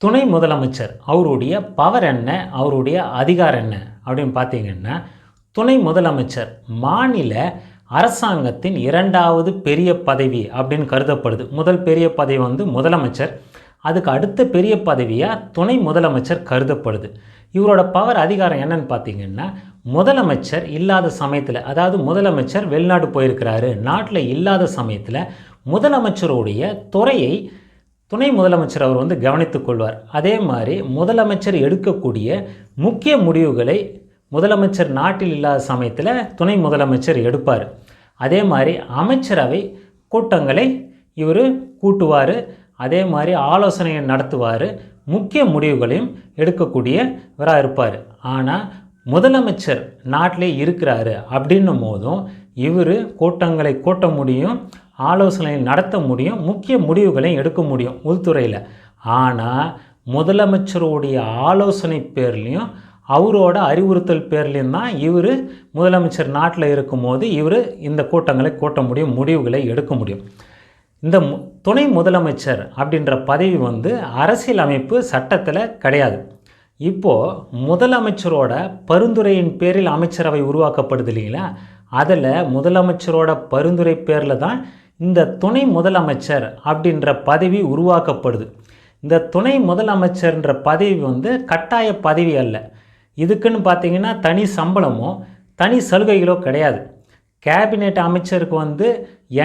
துணை முதலமைச்சர் அவருடைய பவர் என்ன அவருடைய அதிகாரம் என்ன அப்படின்னு பார்த்தீங்கன்னா துணை முதலமைச்சர் மாநில அரசாங்கத்தின் இரண்டாவது பெரிய பதவி அப்படின்னு கருதப்படுது. முதல் பெரிய பதவி வந்து முதலமைச்சர் அதுக்கு அடுத்த பெரிய பதவியாக துணை முதலமைச்சர் கருதப்படுது. இவரோட பவர் அதிகாரம் என்னன்னு பார்த்தீங்கன்னா முதலமைச்சர் இல்லாத சமயத்தில் அதாவது முதலமைச்சர் வெளிநாடு போயிருக்கிறாரு நாட்டில் இல்லாத சமயத்தில் முதலமைச்சருடைய துறையை துணை முதலமைச்சர் அவர் வந்து கவனித்துக் கொள்வார். அதே மாதிரி முதலமைச்சர் எடுக்கக்கூடிய முக்கிய முடிவுகளை முதலமைச்சர் நாட்டில் இல்லாத சமயத்தில் துணை முதலமைச்சர் எடுப்பார். அதே மாதிரி அமைச்சரவை கூட்டங்களை இவர் கூட்டுவார். அதே மாதிரி ஆலோசனையை நடத்துவார். முக்கிய முடிவுகளையும் எடுக்கக்கூடியவராக இருப்பார். ஆனால் முதலமைச்சர் நாட்டிலே இருக்கிறாரு அப்படின்னும் போதும் இவர் கூட்டங்களை கூட்ட முடியும் ஆலோசனை நடத்த முடியும் முக்கிய முடிவுகளையும் எடுக்க முடியும் உள்துறையில். ஆனால் முதலமைச்சருடைய ஆலோசனை பேர்லேயும் அவரோட அறிவுறுத்தல் பேர்லேயும் தான் இவர் முதலமைச்சர் நாட்டில் இருக்கும்போது இவர் இந்த கூட்டங்களை கூட்ட முடியும் முடிவுகளை எடுக்க முடியும். இந்த துணை முதலமைச்சர் அப்படின்ற பதவி வந்து அரசியல் அமைப்பு சட்டத்தில் கிடையாது. இப்போது முதலமைச்சரோட பரிந்துரையின் பேரில் அமைச்சரவை உருவாக்கப்படுது இல்லைங்களா? அதில் முதலமைச்சரோட பரிந்துரை பேரில் தான் இந்த துணை முதலமைச்சர் அப்படின்ற பதவி உருவாக்கப்படுது. இந்த துணை முதலமைச்சர்ன்ற பதவி வந்து கட்டாய பதவி அல்ல. இதுக்குன்னு பார்த்தீங்கன்னா தனி சம்பளமோ தனி சலுகைகளோ கிடையாது. கேபினெட் அமைச்சருக்கு வந்து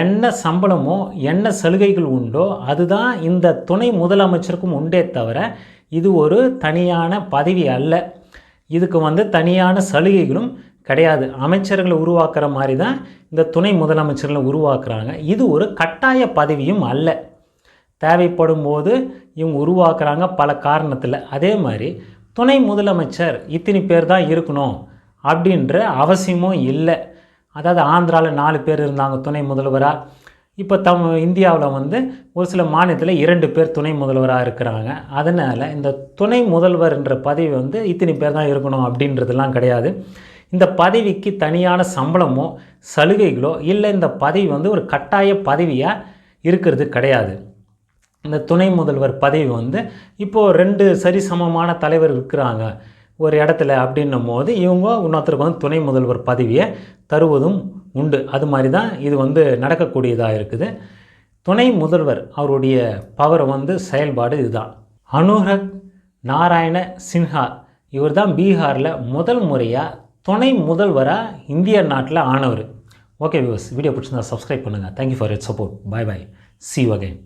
என்ன சம்பளமோ என்ன சலுகைகள் உண்டோ அதுதான் இந்த துணை முதலமைச்சருக்கும் உண்டே தவிர இது ஒரு தனியான பதவி அல்ல. இதுக்கு வந்து தனியான சலுகைகளும் கிடையாது. அமைச்சர்களை உருவாக்குற மாதிரி தான் இந்த துணை முதலமைச்சர்களை உருவாக்குறாங்க. இது ஒரு கட்டாய பதவியும் அல்ல. தேவைப்படும் போது இவங்க உருவாக்குறாங்க பல காரணத்தில். அதே மாதிரி துணை முதலமைச்சர் இத்தனை பேர் தான் இருக்கணும் அப்படின்ற அவசியமும் இல்லை. அதாவது ஆந்திராவில் நாலு பேர் இருந்தாங்க துணை முதல்வராக இப்போ தம் இந்தியாவில் வந்து ஒரு சில மாநிலத்தில் இரண்டு பேர் துணை முதல்வராக இருக்கிறாங்க. அதனால் இந்த துணை முதல்வர்ன்ற பதவி வந்து இத்தனை பேர் தான் இருக்கணும் அப்படின்றதெல்லாம் கிடையாது. இந்த பதவிக்கு தனியான சம்பளமோ சலுகைகளோ இல்லை இந்த பதவி வந்து ஒரு கட்டாய பதவியாக இருக்கிறது கிடையாது. இந்த துணை முதல்வர் பதவி வந்து இப்போது ரெண்டு சரிசமமான தலைவர் இருக்கிறாங்க. ஒரு இடத்துல அப்படின்னும் போது இவங்க இன்னொருத்தருக்கு வந்து துணை முதல்வர் பதவியை தருவதும் உண்டு. அது மாதிரி தான் இது வந்து நடக்கக்கூடியதாக இருக்குது. துணை முதல்வர் அவருடைய பவர் வந்து செயல்பாடு இதுதான். அனுரக் நாராயண சின்ஹா இவர் தான் பீகாரில் முதல் முறையாக துணை முதல்வராக இந்திய நாட்டில் ஆனவர். ஓகே வியூஸ் வீடியோ பிடிச்சிருந்தா சப்ஸ்கிரைப் பண்ணுங்கள் thank you for it support bye bye see again